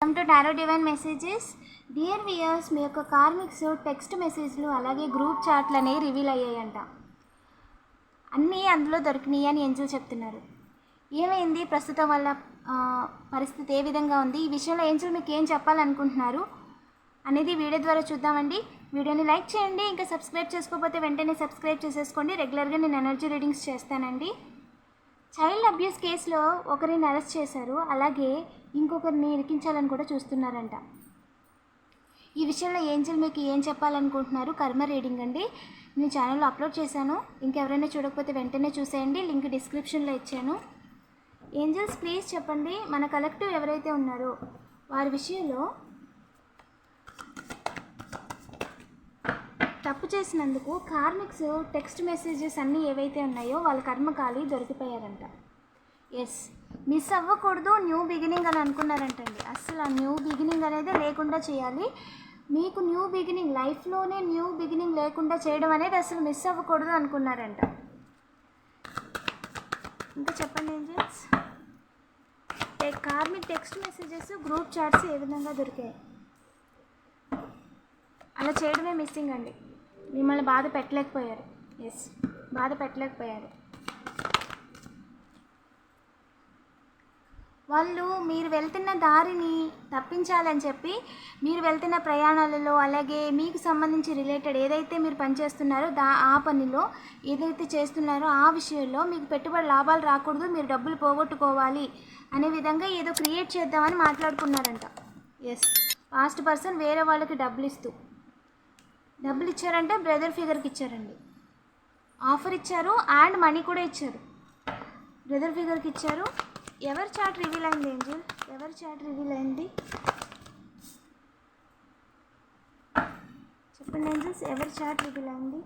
Welcome to tarot divine messages dear viewers మీ యొక్క karmics text మెసేజ్లు అలాగే గ్రూప్ చాట్లు అనేవి రివీల్ అయ్యాయంట. అన్నీ అందులో దొరికినాయి అని ఏంజల్ చెప్తున్నారు. ఏమైంది? ప్రస్తుతం వల్ల పరిస్థితి ఏ విధంగా ఉంది? ఈ విషయంలో ఏంజల్ మీకు ఏం చెప్పాలనుకుంటున్నారు అనేది వీడియో ద్వారా చూద్దామండి. వీడియోని లైక్ చేయండి ఇంకా సబ్స్క్రైబ్ చేసుకోకపోతే వెంటనే సబ్స్క్రైబ్ చేసేసుకోండి. రెగ్యులర్గా నేను ఎనర్జీ రీడింగ్స్ చేస్తానండి. చైల్డ్ అబ్యూస్ కేసులో ఒకరిని అరెస్ట్ చేశారు. అలాగే ఇంకొకరిని ఇరికించాలని కూడా చూస్తున్నారంట. ఈ విషయంలో ఏంజల్ మీకు ఏం చెప్పాలనుకుంటున్నారు? కర్మ రీడింగ్ అండి. నేను ఛానల్లో అప్లోడ్ చేశాను. ఇంకెవరైనా చూడకపోతే వెంటనే చూసేయండి. లింక్ డిస్క్రిప్షన్లో ఇచ్చాను. ఏంజల్స్ ప్లీజ్ చెప్పండి. మన కలెక్టివ్ ఎవరైతే ఉన్నారో వారి విషయంలో తప్పు చేసినందుకు కార్మిక్స్ టెక్స్ట్ మెసేజెస్ అన్నీ ఏవైతే ఉన్నాయో వాళ్ళ కర్మకాలి దొరికిపోయారంట. ఎస్ మిస్ అవ్వకూడదు న్యూ బిగినింగ్ అని అనుకున్నారంటండి. అసలు ఆ న్యూ బిగినింగ్ అనేది లేకుండా చేయాలి. మీకు న్యూ బిగినింగ్ లైఫ్లోనే న్యూ బిగినింగ్ లేకుండా చేయడం అనేది అసలు మిస్ అవ్వకూడదు అనుకున్నారంట. ఇంకా చెప్పండి angels? Karmic text messages group chats ఏ విధంగా దొరికాయి? అలా చేయడమే మిస్సింగ్ అండి. మిమ్మల్ని బాధ పెట్టలేకపోయారు. ఎస్ బాధ పెట్టలేకపోయారు. వాళ్ళు మీరు వెళ్తున్న దారిని తప్పించాలని చెప్పి మీరు వెళ్తున్న ప్రయాణాలలో అలాగే మీకు సంబంధించి రిలేటెడ్ ఏదైతే మీరు పనిచేస్తున్నారో దా ఆ పనిలో ఏదైతే చేస్తున్నారో ఆ విషయంలో మీకు పెట్టుబడి లాభాలు రాకూడదు మీరు డబ్బులు పోగొట్టుకోవాలి అనే విధంగా ఏదో క్రియేట్ చేద్దామని మాట్లాడుకున్నారంట. ఎస్ పాస్ట్ పర్సన్ వేరే వాళ్ళకి డబ్బులు ఇస్తూ. డబ్బులు ఇచ్చారంటే బ్రదర్ ఫిగర్కి ఇచ్చారండి. ఆఫర్ ఇచ్చారు అండ్ మనీ కూడా ఇచ్చారు. బ్రదర్ ఫిగర్కి ఇచ్చారు. ఎవరి చాట్ రివీల్ అయింది ఏంజల్? ఎవరి చాట్ రివీల్ అయింది? చెప్పండి ఏంజల్స్ ఎవరి చాట్ రివీల్ అయింది?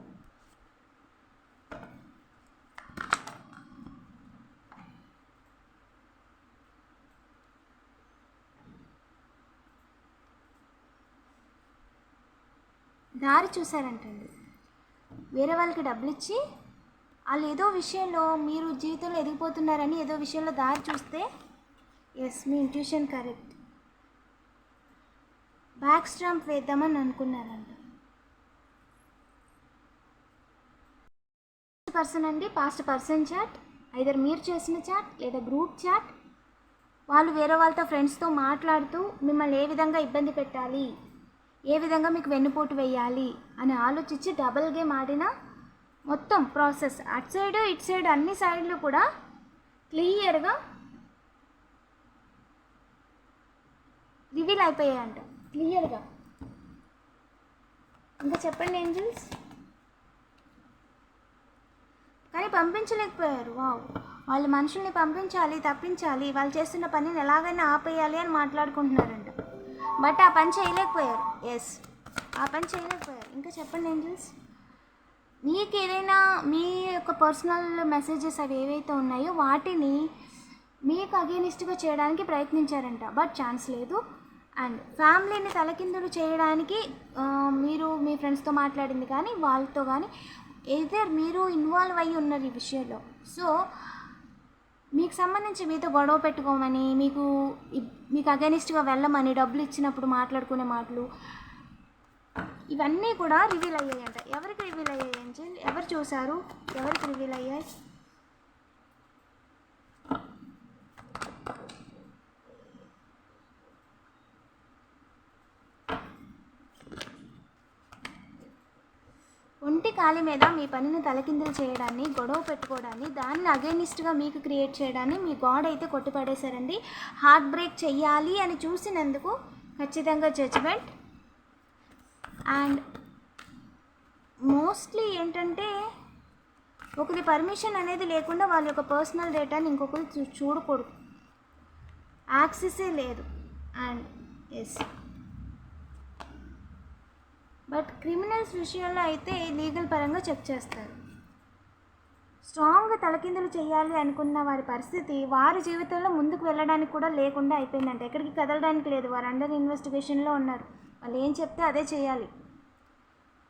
దారి చూశారంటండి. వేరే వాళ్ళకి డబ్బులు ఇచ్చి వాళ్ళు ఏదో విషయంలో మీరు జీవితంలో ఎదిగిపోతున్నారని ఏదో విషయంలో దారి చూస్తే ఎస్ మీ ఇంట్యూషన్ కరెక్ట్ బ్యాక్ స్టాంప్ వేద్దామని అనుకున్నారంట. పర్సన్ అండి పాస్ట్ పర్సన్ చాట్ ఐదర్ మీరు చేసిన చాట్ లేదా గ్రూప్ చాట్ వాళ్ళు వేరే వాళ్ళతో ఫ్రెండ్స్తో మాట్లాడుతూ మిమ్మల్ని ఏ విధంగా ఇబ్బంది పెట్టాలి? ఏ విధంగా మీకు వెన్నుపోటు వేయాలి అని ఆలోచించి డబుల్ గేమ్ ఆడిన మొత్తం ప్రాసెస్ అటు సైడ్ ఇటు సైడ్ అన్ని సైడ్లు కూడా క్లియర్గా రివీల్ అయిపోయాయంట. క్లియర్గా ఇంకా చెప్పండి ఏంజల్స్ కానీ పంపించలేకపోయారు. వావ్ వాళ్ళు మనుషుల్ని పంపించాలి తప్పించాలి వాళ్ళు చేస్తున్న పనిని ఎలాగైనా ఆపేయాలి అని మాట్లాడుకుంటున్నారంట. బట్ ఆ పని చేయలేకపోయారు. ఎస్ ఆ పని చేయలేకపోయారు. ఇంకా చెప్పండి ఏంజల్స్? మీకు ఏదైనా మీ యొక్క పర్సనల్ మెసేజెస్ అవి ఏవైతే ఉన్నాయో వాటిని మీకు అగేనిస్ట్గా చేయడానికి ప్రయత్నించారంట. బట్ ఛాన్స్ లేదు. అండ్ ఫ్యామిలీని తలకిందులు చేయడానికి మీరు మీ ఫ్రెండ్స్తో మాట్లాడింది కానీ వాళ్ళతో కానీ ఏదర్ మీరు ఇన్వాల్వ్ అయ్యి ఉన్నారు ఈ విషయంలో. సో మీకు సంబంధించి మీతో గొడవ పెట్టుకోమని మీకు మీకు అగెనిస్ట్గా వెళ్ళమని డబ్బులు ఇచ్చినప్పుడు మాట్లాడుకునే మాటలు ఇవన్నీ కూడా రివీల్ అయ్యాయంట. ఎవరికి రివీల్ అయ్యాయి ఏంజల్ ఎవరు చూశారు? ఎవరికి రివీల్ అయ్యాయి? తాళి మీద మీ పనిని తలకిందులు చేయడాన్ని గొడవ పెట్టుకోవడాన్ని దాన్ని అగేనిస్ట్గా మీకు క్రియేట్ చేయడాన్ని మీ గాడ్ అయితే కొట్టిపడేశారండి. హార్ట్ బ్రేక్ చెయ్యాలి అని చూసినందుకు ఖచ్చితంగా జడ్జ్మెంట్ అండ్ మోస్ట్లీ ఏంటంటే ఒకరి పర్మిషన్ అనేది లేకుండా వాళ్ళ యొక్క పర్సనల్ డేటాని ఇంకొకరు చూ చూడకూడదు. యాక్సెసే లేదు. అండ్ ఎస్ బట్ క్రిమినల్స్ విషయంలో అయితే లీగల్ పరంగా చెక్ చేస్తారు. స్ట్రాంగ్ తలకిందులు చేయాలి అనుకున్న వారి పరిస్థితి వారి జీవితంలో ముందుకు వెళ్ళడానికి కూడా లేకుండా అయిపోయిందంట. ఎక్కడికి కదలడానికి లేదు. వారు అండర్ ఇన్వెస్టిగేషన్లో ఉన్నారు. వాళ్ళు ఏం చెప్తే అదే చేయాలి.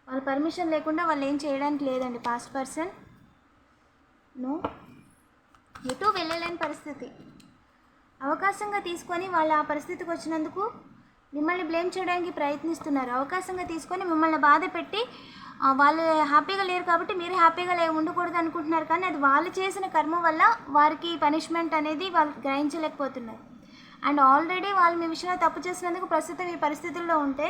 వాళ్ళ పర్మిషన్ లేకుండా వాళ్ళు ఏం చేయడానికి లేదండి. పాస్ట్ పర్సన్ నో ఎటు వెళ్ళలేని పరిస్థితి. అవకాశంగా తీసుకొని వాళ్ళు ఆ పరిస్థితికి వచ్చినందుకు మిమ్మల్ని బ్లేమ్ చేయడానికి ప్రయత్నిస్తున్నారు. అవకాశంగా తీసుకొని మిమ్మల్ని బాధ పెట్టి వాళ్ళు హ్యాపీగా లేరు కాబట్టి మీరు హ్యాపీగా లే ఉండకూడదు అనుకుంటున్నారు కానీ అది వాళ్ళు చేసిన కర్మ వల్ల వారికి పనిష్మెంట్ అనేది వాళ్ళు గ్రహించలేకపోతున్నారు. అండ్ ఆల్రెడీ వాళ్ళు మీ విషయంలో తప్పు చేసినందుకు ప్రస్తుతం ఈ పరిస్థితుల్లో ఉంటే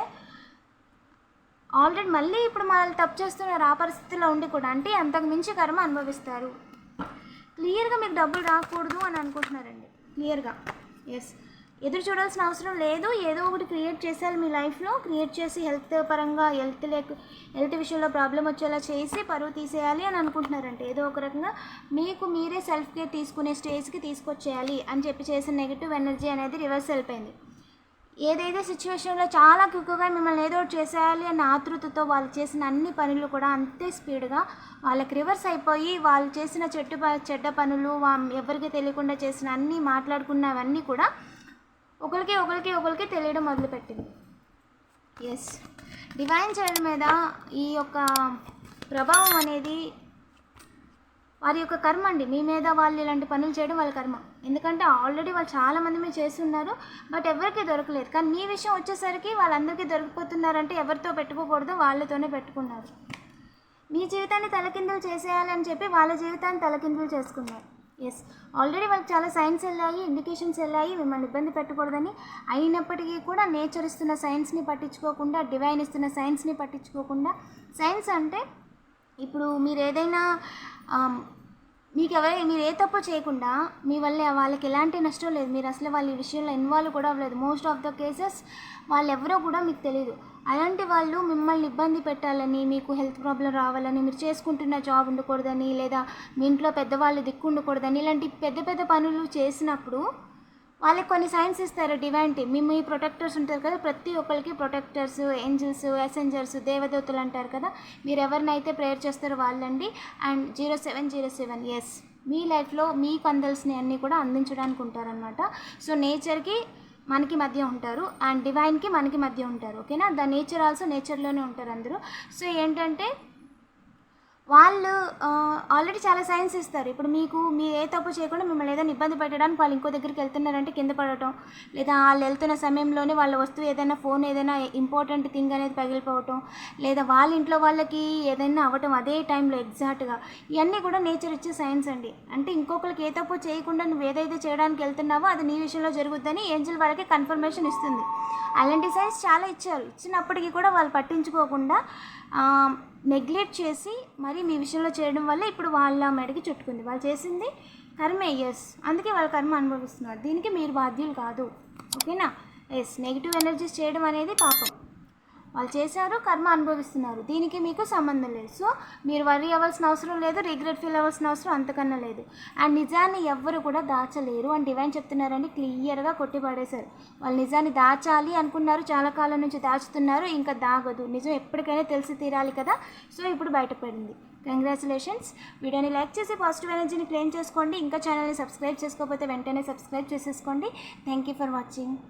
ఆల్రెడీ మళ్ళీ ఇప్పుడు వాళ్ళు తప్పు చేస్తున్నారు ఆ పరిస్థితిలో ఉండి కూడా అంటే అంతకు మించి కర్మ అనుభవిస్తారు. క్లియర్గా మీకు డబ్బులు రాకూడదు అని అనుకుంటున్నారండి. క్లియర్గా ఎస్ ఎదురు చూడాల్సిన అవసరం లేదు. ఏదో ఒకటి క్రియేట్ చేసేయాలి మీ లైఫ్లో క్రియేట్ చేసి హెల్త్ పరంగా హెల్త్ లేక హెల్త్ విషయంలో ప్రాబ్లం వచ్చేలా చేసి పరువు తీసేయాలి అని అనుకుంటున్నారంటే. ఏదో ఒక రకంగా మీకు మీరే సెల్ఫ్ కేర్ తీసుకునే స్టేజ్కి తీసుకొచ్చేయాలి అని చెప్పి చేసిన నెగిటివ్ ఎనర్జీ అనేది రివర్స్ వెళ్ళిపోయింది ఏదైతే సిచ్యువేషన్లో చాలా క్విక్గా మిమ్మల్ని ఏదో ఒకటి చేసేయాలి అన్న ఆతృతతో వాళ్ళు చేసిన అన్ని పనులు కూడా అంతే స్పీడ్గా వాళ్ళకి రివర్స్ అయిపోయి వాళ్ళు చేసిన చెట్టు చెడ్డ పనులు ఎవరికి తెలియకుండా చేసిన అన్ని మాట్లాడుకున్నవన్నీ కూడా ఒకరికి ఒకరికి ఒకరికి తెలియడం మొదలుపెట్టింది. ఎస్ డివైన్ చైల్డ్ మీద ఈ యొక్క ప్రభావం అనేది వారి యొక్క కర్మ అండి. మీ మీద వాళ్ళు ఇలాంటి పనులు చేయడం వాళ్ళ కర్మ. ఎందుకంటే ఆల్రెడీ వాళ్ళు చాలామంది మీరు చేస్తున్నారు బట్ ఎవరికీ దొరకలేదు. కానీ మీ విషయం వచ్చేసరికి వాళ్ళందరికీ దొరికిపోతున్నారంటే ఎవరితో పెట్టుకోకూడదు వాళ్ళతోనే పెట్టుకున్నారు. మీ జీవితాన్ని తలకిందులు చేసేయాలని చెప్పి వాళ్ళ జీవితాన్ని తలకిందులు చేసుకున్నారు. ఎస్ ఆల్రెడీ వాళ్ళకి చాలా సైన్స్ వెళ్ళాయి ఇండికేషన్స్ వెళ్ళాయి మిమ్మల్ని ఇబ్బంది పెట్టకూడదని. అయినప్పటికీ కూడా నేచర్ ఇస్తున్న సైన్స్ని పట్టించుకోకుండా డివైన్ ఇస్తున్న సైన్స్ని పట్టించుకోకుండా సైన్స్ అంటే ఇప్పుడు మీరు ఏదైనా మీకు ఎవరై మీరు ఏ తప్పు చేయకుండా మీ వల్ల వాళ్ళకి ఎలాంటి నష్టం లేదు. మీరు అసలు వాళ్ళ ఈ విషయంలో ఇన్వాల్వ్ కూడా అవ్వలేదు. మోస్ట్ ఆఫ్ ద కేసెస్ వాళ్ళు ఎవరో కూడా మీకు తెలియదు అలాంటి వాళ్ళు మిమ్మల్ని ఇబ్బంది పెట్టాలని మీకు హెల్త్ ప్రాబ్లం రావాలని మీరు చేసుకుంటున్న జాబ్ ఉండకూడదని లేదా మీ ఇంట్లో పెద్దవాళ్ళు దిక్కు ఉండకూడదని ఇలాంటి పెద్ద పెద్ద పనులు చేసినప్పుడు వాళ్ళకి కొన్ని సైన్స్ ఇస్తారు డివైంటీ మీ మీ ప్రొటెక్టర్స్ ఉంటారు కదా ప్రతి ఒక్కరికి ప్రొటెక్టర్స్ ఏంజిల్స్ ఎసెంజర్స్ దేవదూతలు అంటారు కదా మీరు ఎవరినైతే ప్రేయర్ చేస్తారో వాళ్ళండి. And zero seven zero seven S. మీ లైఫ్లో మీకు అందాల్సినవి అన్నీ కూడా అందించడానికి ఉంటారనమాట సో నేచర్కి మనకి మధ్య ఉంటారు అండ్ డివైన్కి మనకి మధ్య ఉంటారు. ఓకేనా? ద నేచర్ ఆల్సో నేచర్లోనే ఉంటారు అందరూ. సో ఏంటంటే వాళ్ళు ఆల్రెడీ చాలా సైన్స్ ఇస్తారు. ఇప్పుడు మీకు మీరు ఏ తప్పు చేయకుండా మిమ్మల్ని ఏదైనా ఇబ్బంది పెట్టడానికి వాళ్ళు ఇంకో దగ్గరికి వెళ్తున్నారంటే కింద పడటం లేదా వాళ్ళు వెళ్తున్న సమయంలోనే వాళ్ళ వస్తువు ఏదైనా ఫోన్ ఏదైనా ఇంపార్టెంట్ థింగ్ అనేది పగిలిపోవటం లేదా వాళ్ళ ఇంట్లో వాళ్ళకి ఏదైనా అవ్వటం అదే టైంలో ఎగ్జాక్ట్గా ఇవన్నీ కూడా నేచర్ ఇచ్చే సైన్స్ అండి. అంటే ఇంకొకరికి ఏ తప్పు చేయకుండా నువ్వు ఏదైతే చేయడానికి వెళ్తున్నావో అది నీ విషయంలో జరుగుద్దని ఏంజల్ వాళ్ళకి కన్ఫర్మేషన్ ఇస్తుంది. అలాంటి సైన్స్ చాలా ఇచ్చారు. ఇచ్చినప్పటికీ కూడా వాళ్ళు పట్టించుకోకుండా నెగ్లెక్ట్ చేసి మరి మీ విషయంలో చేయడం వల్ల ఇప్పుడు వాళ్ళ మెడకి చుట్టుకుంది. వాళ్ళు చేసింది కర్మే ఎస్ అందుకే వాళ్ళ కర్మ అనుభవిస్తున్నారు. దీనికి మీరు బాధ్యులు కాదు. ఓకేనా? ఎస్ నెగిటివ్ ఎనర్జీస్ చేయడం అనేది పాపం. వాళ్ళు చేశారు కర్మ అనుభవిస్తున్నారు. దీనికి మీకు సంబంధం లేదు. సో మీరు వరి అవ్వాల్సిన అవసరం లేదు రిగ్రెట్ ఫీల్ అవ్వాల్సిన అవసరం అంతకన్నా లేదు. అండ్ నిజాన్ని ఎవ్వరు కూడా దాచలేరు. అని డివైన్ చెప్తున్నారండి క్లియర్గా కొట్టి పడేశారు వాళ్ళు నిజాన్ని దాచాలి అనుకున్నారు చాలా కాలం నుంచి దాచుతున్నారు ఇంకా దాగదు. నిజం ఎప్పటికైనా తెలిసి తీరాలి కదా. సో ఇప్పుడు బయటపడింది. కంగ్రాచులేషన్స్. వీడియోని లైక్ చేసి పాజిటివ్ ఎనర్జీని క్లెయిమ్ చేసుకోండి. ఇంకా ఛానల్ని సబ్స్క్రైబ్ చేసుకోకపోతే వెంటనే సబ్స్క్రైబ్ చేసేసుకోండి. Thank you for watching.